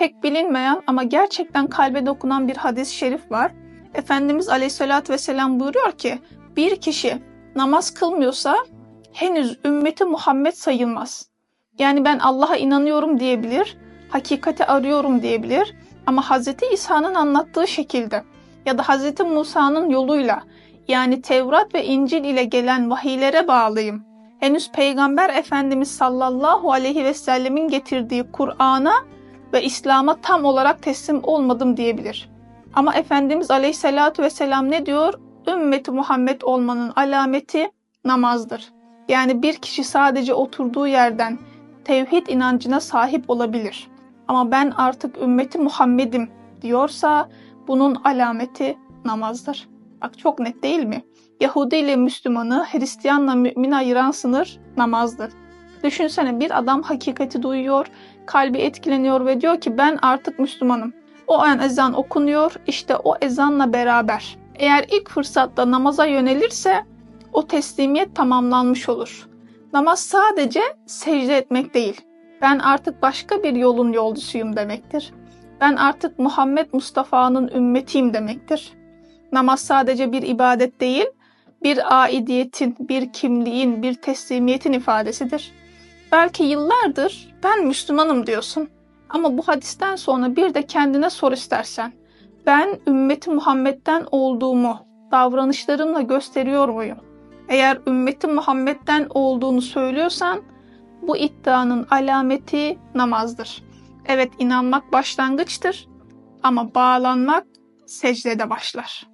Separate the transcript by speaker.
Speaker 1: pek bilinmeyen ama gerçekten kalbe dokunan bir hadis-i şerif var. Efendimiz Aleyhisselatü Vesselam buyuruyor ki bir kişi namaz kılmıyorsa henüz ümmeti Muhammed sayılmaz. Yani ben Allah'a inanıyorum diyebilir, hakikati arıyorum diyebilir ama Hz. İsa'nın anlattığı şekilde ya da Hz. Musa'nın yoluyla yani Tevrat ve İncil ile gelen vahiylere bağlıyım. Henüz Peygamber Efendimiz sallallahu aleyhi ve sellemin getirdiği Kur'an'a ve İslam'a tam olarak teslim olmadım diyebilir. Ama Efendimiz aleyhissalatu vesselam ne diyor? Ümmeti Muhammed olmanın alameti namazdır. Yani bir kişi sadece oturduğu yerden tevhid inancına sahip olabilir. Ama ben artık ümmeti Muhammed'im diyorsa bunun alameti namazdır. Bak çok net değil mi? Yahudi ile Müslümanı, Hristiyanla mümini ayıran sınır namazdır. Düşünsene bir adam hakikati duyuyor, kalbi etkileniyor ve diyor ki ben artık Müslümanım. O an ezan okunuyor, işte o ezanla beraber. Eğer ilk fırsatta namaza yönelirse o teslimiyet tamamlanmış olur. Namaz sadece secde etmek değil. Ben artık başka bir yolun yolcusuyum demektir. Ben artık Muhammed Mustafa'nın ümmetiyim demektir. Namaz sadece bir ibadet değil, bir aidiyetin, bir kimliğin, bir teslimiyetin ifadesidir. Belki yıllardır ben Müslümanım diyorsun. Ama bu hadisten sonra bir de kendine sor istersen. Ben ümmeti Muhammed'den olduğumu davranışlarımla gösteriyor muyum? Eğer ümmeti Muhammed'den olduğunu söylüyorsan bu iddianın alameti namazdır. Evet inanmak başlangıçtır ama bağlanmak secdede başlar.